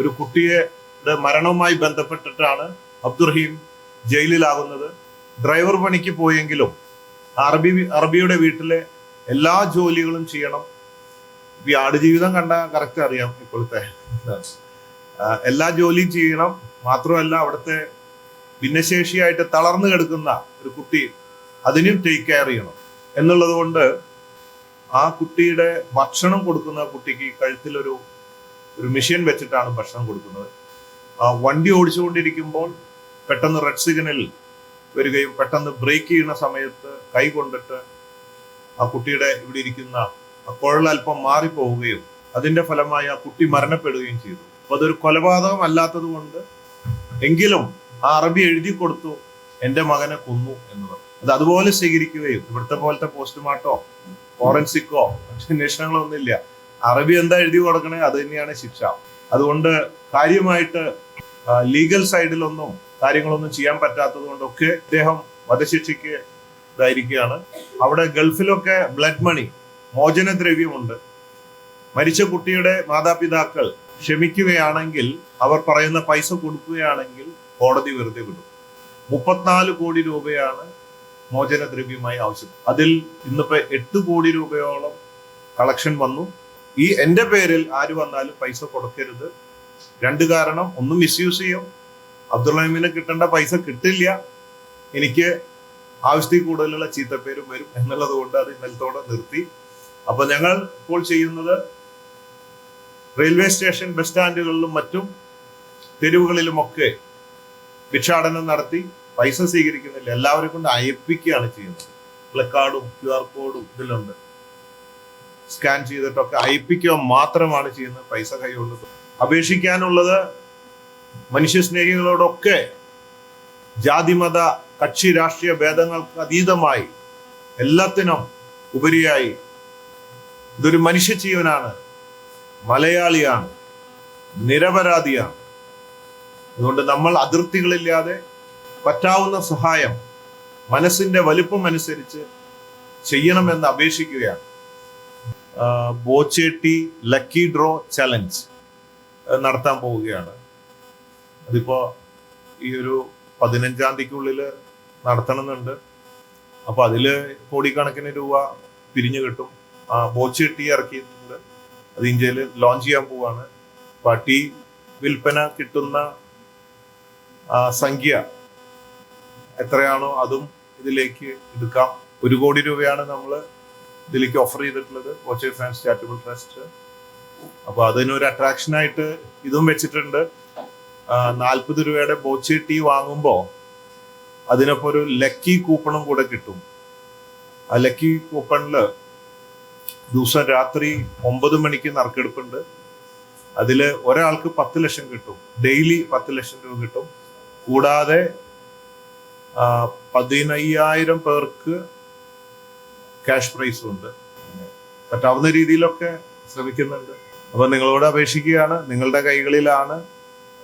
ഒരു കുട്ടിയുടെ മരണവുമായി ബന്ധപ്പെട്ടിട്ടാണ് അബ്ദുറഹീം ജയിലിലാകുന്നത്. ഡ്രൈവർ പണിക്ക് പോയെങ്കിലും അറബി അറബിയുടെ വീട്ടിലെ എല്ലാ ജോലികളും ചെയ്യണം. ഈ ആടുജീവിതം കണ്ട കറക്റ്റ് അറിയാം ഇപ്പോഴത്തെ എല്ലാ ജോലിയും ചെയ്യണം. മാത്രമല്ല അവിടുത്തെ ഭിന്നശേഷിയായിട്ട് തളർന്നു കിടക്കുന്ന ഒരു കുട്ടി അതിനും ടേക്ക് കെയർ ചെയ്യണം. എന്നുള്ളത് കൊണ്ട് ആ കുട്ടിയുടെ ഭക്ഷണം കൊടുക്കുന്ന കുട്ടിക്ക് കഴുത്തിലൊരു ഒരു മെഷീൻ വെച്ചിട്ടാണ് ഭക്ഷണം കൊടുക്കുന്നത്. ആ വണ്ടി ഓടിച്ചുകൊണ്ടിരിക്കുമ്പോൾ പെട്ടെന്ന് റെഡ് സിഗ്നൽ വരികയും പെട്ടെന്ന് ബ്രേക്ക് ചെയ്യുന്ന സമയത്ത് കൈ കൊണ്ടിട്ട് ആ കുട്ടിയുടെ ഇവിടെ ഇരിക്കുന്ന കുഴൽ അല്പം മാറിപ്പോവുകയും അതിന്റെ ഫലമായി ആ കുട്ടി മരണപ്പെടുകയും ചെയ്തു. അപ്പൊ അതൊരു കൊലപാതകം അല്ലാത്തത് കൊണ്ട് എങ്കിലും ആ അറബി എഴുതി കൊടുത്തു എന്റെ മകനെ കൊന്നു എന്നത് അത് അതുപോലെ സ്വീകരിക്കുകയും ഇവിടുത്തെ പോലത്തെ പോസ്റ്റ്മോർട്ടോ ഫോറൻസിക്കോ അന്വേഷണങ്ങളോ ഒന്നുമില്ല അറബി എന്താ എഴുതി കൊടുക്കണേ അത് തന്നെയാണ് ശിക്ഷ. അതുകൊണ്ട് കാര്യമായിട്ട് ലീഗൽ സൈഡിലൊന്നും കാര്യങ്ങളൊന്നും ചെയ്യാൻ പറ്റാത്തത് കൊണ്ടൊക്കെ ഇദ്ദേഹം വധശിക്ഷയ്ക്ക് ഇതായിരിക്കുകയാണ്. അവിടെ ഗൾഫിലൊക്കെ ബ്ലഡ് മണി മോചനദ്രവ്യമുണ്ട്. മരിച്ച കുട്ടിയുടെ മാതാപിതാക്കൾ ക്ഷമിക്കുകയാണെങ്കിൽ അവർ പറയുന്ന പൈസ കൊടുക്കുകയാണെങ്കിൽ കോടതി വെറുതെ വിടും. മുപ്പത്തിനാല് കോടി രൂപയാണ് മോചനദ്രവ്യമായി ആവശ്യം. അതിൽ ഇന്നിപ്പോ എട്ട് കോടി രൂപയോളം കളക്ഷൻ വന്നു. ഈ എന്റെ പേരിൽ ആര് വന്നാലും പൈസ കൊടുക്കരുത്. രണ്ട് കാരണം ഒന്ന് മിസ്യൂസ് ചെയ്യും. അബ്ദുള്ളമിന് കിട്ടേണ്ട പൈസ കിട്ടില്ല. എനിക്ക് ആവശ്യത്തിൽ കൂടുതലുള്ള ചീത്തപ്പേരും വരും എന്നുള്ളത് കൊണ്ട് അത് ഇന്നലത്തോടെ നിർത്തി. അപ്പൊ ഞങ്ങൾ ഇപ്പോൾ ചെയ്യുന്നത് റെയിൽവേ സ്റ്റേഷൻ ബസ് സ്റ്റാൻഡുകളിലും മറ്റും തെരുവുകളിലുമൊക്കെ ഭിക്ഷാടനം നടത്തി പൈസ സ്വീകരിക്കുന്നില്ല. എല്ലാവരെയും കൊണ്ട് അയപ്പിക്കുകയാണ് ചെയ്യുന്നത്. പ്ലക്കാർഡും ക്യു ആർ കോഡും ഇതിലുണ്ട്. സ്കാൻ ചെയ്തിട്ടൊക്കെ അയപ്പിക്കുക മാത്രമാണ് ചെയ്യുന്നത്. പൈസ കൈകൊണ്ട് അപേക്ഷിക്കാനുള്ളത് മനുഷ്യസ്നേഹികളോടൊക്കെ ജാതിമത കക്ഷി രാഷ്ട്രീയ ഭേദങ്ങൾക്ക് അതീതമായി എല്ലാത്തിനും ഉപരിയായി ഇതൊരു മനുഷ്യ ജീവനാണ്. മലയാളിയാണ്. നിരപരാധിയാണ്. അതുകൊണ്ട് നമ്മൾ അതിർത്തികളില്ലാതെ പറ്റാവുന്ന സഹായം മനസ്സിന്റെ വലിപ്പം അനുസരിച്ച് ചെയ്യണമെന്ന് അപേക്ഷിക്കുകയാണ്. ബോച്ചേട്ടി ലക്കി ഡ്രോ ചലഞ്ച് നടത്താൻ പോവുകയാണ്. അതിപ്പോ ഈ ഒരു പതിനഞ്ചാം തീയതിക്കുള്ളിൽ നടത്തണമെന്നുണ്ട്. അപ്പൊ അതിൽ കോടിക്കണക്കിന് രൂപ പിരിഞ്ഞു കിട്ടും. ആ ബോച്ചേട്ടി ഇറക്കിയിട്ടുണ്ട്. അത് ഇന്ത്യയിൽ ലോഞ്ച് ചെയ്യാൻ പോവാണ്. അപ്പൊ ആ ടീ വിൽപ്പന കിട്ടുന്ന സംഖ്യ എത്രയാണോ അതും ഇതിലേക്ക് എടുക്കാം. ഒരു കോടി രൂപയാണ് നമ്മൾ ഇതിലേക്ക് ഓഫർ ചെയ്തിട്ടുള്ളത് വോച്ചേ ഫാൻസ് ചാരിറ്റബിൾ ട്രസ്റ്റ് അപ്പൊ അതിനൊരു അട്രാക്ഷൻ ആയിട്ട് ഇതും വെച്ചിട്ടുണ്ട്. നാൽപ്പത് രൂപയുടെ ബോച്ചെ ടീ വാങ്ങുമ്പോൾ അതിനൊപ്പം ഒരു ലക്കി കൂപ്പണും കൂടെ കിട്ടും. ആ ലക്കി കൂപ്പണിൽ ദിവസം രാത്രി ഒമ്പത് മണിക്ക് നറുക്കെടുപ്പുണ്ട്. അതിൽ ഒരാൾക്ക് പത്ത് ലക്ഷം കിട്ടും. ഡെയിലി പത്ത് ലക്ഷം രൂപ കിട്ടും. കൂടാതെ പതിനയ്യായിരം പേർക്ക് ക്യാഷ് പ്രൈസും ഉണ്ട് പറ്റാവുന്ന രീതിയിലൊക്കെ ശ്രമിക്കുന്നുണ്ട്. അപ്പൊ നിങ്ങളോട് അപേക്ഷിക്കുകയാണ്. നിങ്ങളുടെ കൈകളിലാണ്